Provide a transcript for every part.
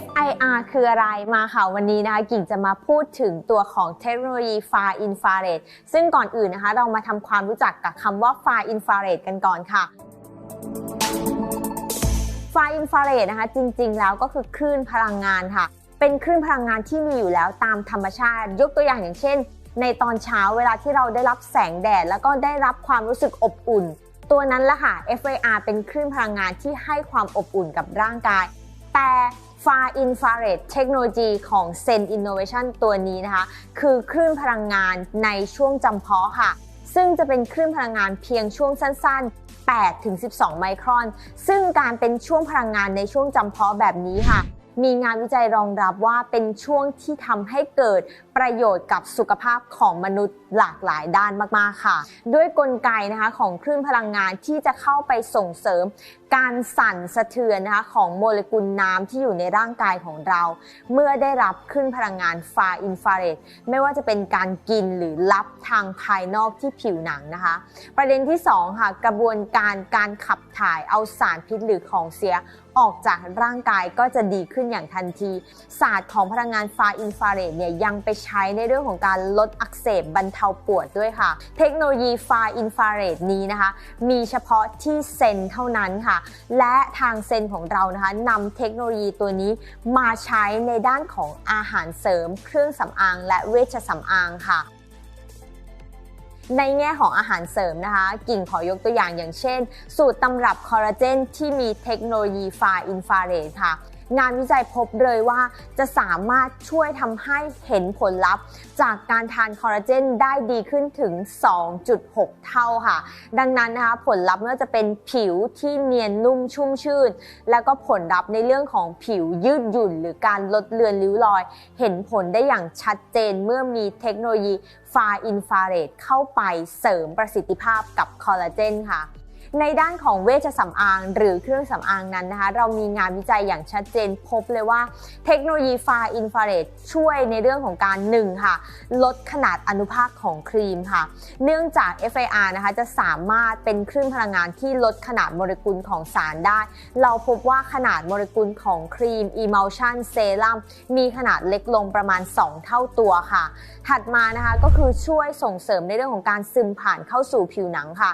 FIR คืออะไรมาค่ะวันนี้นะคะกิ่งจะมาพูดถึงตัวของเทคโนโลยี Far Infrared ซึ่งก่อนอื่นนะคะเรามาทำความรู้จักกับคำว่า Far Infrared กันก่อนค่ะ Far Infrared นะคะจริงๆ แล้วก็คือคลื่นพลังงานค่ะ เป็นคลื่นพลังงานที่มีอยู่แล้วตามธรรมชาติ ยกตัวอย่างอย่างเช่น ในตอนเช้าเวลาที่เราได้รับแสงแดด แล้วก็ได้รับความรู้สึกอบอุ่น ตัวนั้นละค่ะ FIR เป็นคลื่นพลังงานที่ให้ความอบอุ่นกับร่างกาย แต่ Far Infrared เทคโนโลยีของ Zen Innovation ตัวนี้นะคะ คือคลื่นพลังงานในช่วงจำเพาะค่ะ ซึ่งจะเป็นคลื่นพลังงานเพียงช่วงสั้น ๆ 8 ถึง 12 ไมครอน ซึ่งการเป็นช่วงพลังงานในช่วงจำเพาะแบบนี้ค่ะ มีงานวิจัยรองรับว่าเป็นช่วงที่ทำให้เกิดประโยชน์กับสุขภาพของมนุษย์หลากหลายด้านมากๆค่ะ ด้วยกลไกนะคะของคลื่นพลังงานที่จะเข้าไปส่งเสริม การสั่นสะเทือนนะคะของโมเลกุลน้ำที่อยู่ในร่างกายของเรา เมื่อได้รับคลื่นพลังงานฟาอินฟราเรดไม่ว่าจะเป็นการกินหรือรับทางภายนอกที่ผิวหนังนะคะ ประเด็นที่2ค่ะกระบวนการการขับถ่ายเอาสารพิษหรือของเสียออกจากร่างกายก็จะดีขึ้นอย่างทันที ศาสตร์ของพลังงานฟาอินฟราเรดเนี่ยยังไปใช้ในเรื่องของการลดอักเสบบรรเทาปวดด้วยค่ะ เทคโนโลยีฟาอินฟราเรดนี้นะคะ มีเฉพาะที่เซนเท่านั้นค่ะ และทางเซนของเรานะคะนำเทคโนโลยีตัวนี้มาใช้ในด้านของอาหารเสริม เครื่องสำอางและเวชสำอางค่ะในแง่ของอาหารเสริมนะคะ กิ่งขอยกตัวอย่างอย่างเช่น สูตรตำรับคอลลาเจนที่มีเทคโนโลยีฟาอินฟราเรดค่ะ งานวิจัยพบเลยว่าจะสามารถช่วยทำให้เห็นผลลัพธ์ จากการทานคอลลาเจนได้ดีขึ้นถึง 2.6 เท่าค่ะ ดังนั้นนะคะผลลัพธ์ไม่ว่าจะเป็นผิวที่เนียนนุ่มชุ่มชื่น แล้วก็ผลลัพธ์ในเรื่องของผิวยืดหยุ่น หรือการลดเลือนริ้วรอย เห็นผลได้อย่างชัดเจนเมื่อมีเทคโนโลยีฟาอินฟราเรดเข้าไปเสริมประสิทธิภาพกับคอลลาเจนค่ะ ในด้านของเวชสำอาง หรือเครื่องสำอางนั้นนะคะ เรามีงานวิจัยอย่างชัดเจนพบเลยว่า เทคโนโลยีฟาอินฟราเรดช่วยในเรื่องของการหนึ่งค่ะ ลดขนาดอนุภาคของครีมค่ะ เนื่องจาก FIR นะคะจะสามารถเป็นคลื่นพลังงานที่ลดขนาดโมเลกุลของสารได้ เราพบว่าขนาดโมเลกุลของครีม Emulsion Serum มีขนาดเล็กลงประมาณ 2 เท่าตัวค่ะ ถัดมานะคะก็คือช่วยส่งเสริมในเรื่องของการซึมผ่านเข้าสู่ผิวหนังค่ะ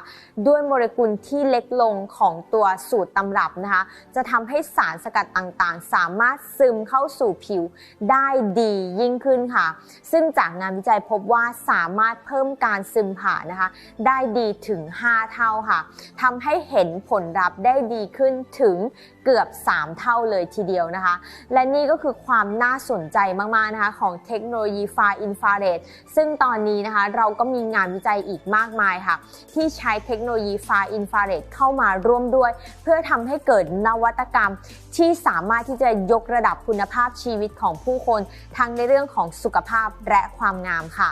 ด้วยโมเลกุลที่ที่เล็กลงของตัวสูตรตำรับนะคะ จะทำให้สารสกัดต่างๆ สามารถซึมเข้าสู่ผิวได้ดียิ่งขึ้นค่ะ ซึ่งจากงานวิจัยพบว่าสามารถเพิ่มการซึมผ่านนะคะ ได้ดีถึง 5 เท่าค่ะทำให้เห็นผลลัพธ์ได้ดีขึ้นถึงเกือบ 3 เท่าเลยทีเดียวนะคะ และนี่ก็คือความน่าสนใจมาก ๆ นะคะ ของเทคโนโลยีฟาอินฟราเรดซึ่งตอนนี้นะคะเราก็มีงานวิจัยอีกมากมายค่ะ ที่ใช้เทคโนโลยีฟาอินฟราเรดเข้ามาร่วมด้วย เพื่อทำให้เกิดนวัตกรรม ที่สามารถที่จะยกระดับคุณภาพชีวิตของผู้คน ทั้งในเรื่องของสุขภาพและความงามค่ะ